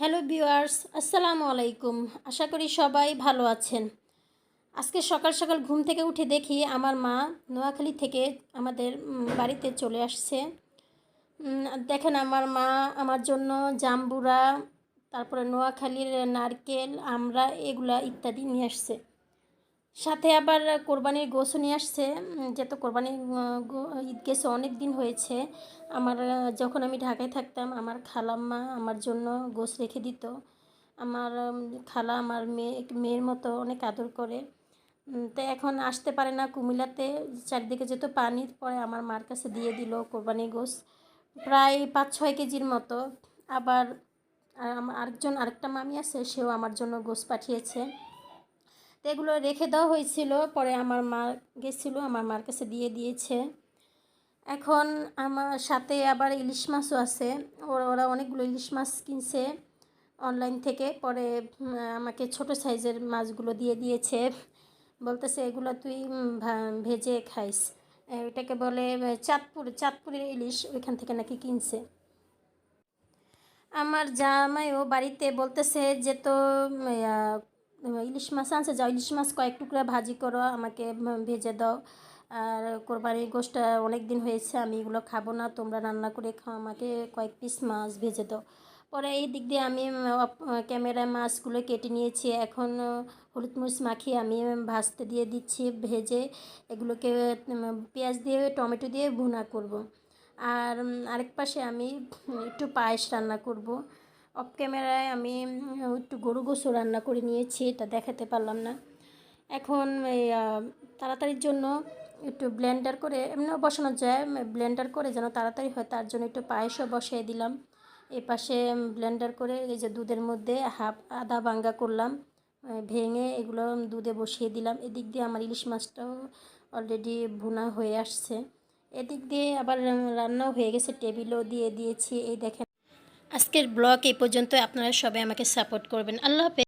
Hello viewers, আসসালামু আলাইকুম। আশা করি সবাই ভালো আছেন। আজকে সকাল সকাল ঘুম থেকে উঠে দেখি আমার মা নোয়াখালী থেকে আমাদের বাড়িতে চলে আসছে। দেখেন আমার মা, আমার জন্য জাম্বুরা তারপরে নোয়াখালীর নারকেল আমরা এগুলা ইত্যাদি নিয়ে আসছে। সাথে আবার কোরবানির গোসও নিয়ে আসছে। যেহেতু কোরবানির ঈদ গেছে, অনেক দিন হয়েছে। আমার যখন আমি ঢাকায় থাকতাম, আমার খালাম্মা আমার জন্য গোস রেখে দিত। আমার খালা আমার মেয়ে মেয়ের মতো অনেক আদর করে। তো এখন আসতে পারে না কুমিল্লাতে। চারিদিকে যেহেতু পানি পরে আমার মার কাছে দিয়ে দিল কোরবানি গোস প্রায় পাঁচ ছয় কেজির মতো। আবার আরেকজন, আরেকটা মামি আছে, সেও আমার জন্য গোস পাঠিয়েছে। তো এগুলো রেখে দেওয়া হয়েছিল। পরে আমার মা গেছিল আমার মার কাছে দিয়ে দিয়েছে। এখন আমার সাথে আবার ইলিশ মাছও আছে। ওরা ওরা অনেকগুলো ইলিশ মাছ কিনছে অনলাইন থেকে। পরে আমাকে ছোট সাইজের মাছগুলো দিয়ে দিয়েছে। বলতেছে এগুলো তুই ভেজে খাইস। এ, এটাকে বলে চাঁদপুর চাঁদপুরের ইলিশ ওইখান থেকে নাকি কিনছে। আমার জামাইও বাড়িতে বলতেছে যে তো ইলিশ মাছ আনছে, যাও, ইলিশ মাছ কয়েক টুকরা ভাজি করো, আমাকে ভেজে দাও। আর কোরবানির গোষ্ঠটা অনেক দিন হয়েছে, আমি এগুলো খাব না, তোমরা রান্না করে খাও আমাকে, কয়েক পিস মাছ ভেজে দাও। পরে এই দিক দিয়ে আমি ক্যামেরায় মাছগুলো কেটে নিয়েছি, এখন হলুদ মরিচ মাখিয়ে আমি ভাজতে দিয়ে দিচ্ছি, ভেজে এগুলোকে পেঁয়াজ দিয়ে, টমেটো দিয়ে ভুনা করব। আর আরেক পাশে আমি একটু পায়েস রান্না করব। অফ ক্যামেরায় আমি একটু গরু গোসু রান্না করে নিয়েছি, এটা দেখাতে পারলাম না। এখন এই তাড়াতাড়ির জন্য একটু ব্লেন্ডার করে, এমনিও বসানো যায় ব্লেন্ডার করে যেন তাড়াতাড়ি হয়, তার জন্য একটু পায়েসও বসিয়ে দিলাম। এই পাশে ব্লেন্ডার করে এই যে দুধের মধ্যে হাফ আদা ভাঙ্গা করলাম ভেঙে এগুলো দুধে বসিয়ে দিলাম। এদিক দিয়ে আমার ইলিশ মাছটাও অলরেডি ভুনা হয়ে আসছে। এদিক দিয়ে আবার রান্নাও হয়ে গেছে টেবিলও দিয়ে দিয়েছি, এই দেখেন আজকের ব্লগ এ পর্যন্ত আপনারা সবাই আমাকে সাপোর্ট করবেন। আল্লাহ হাফেজ।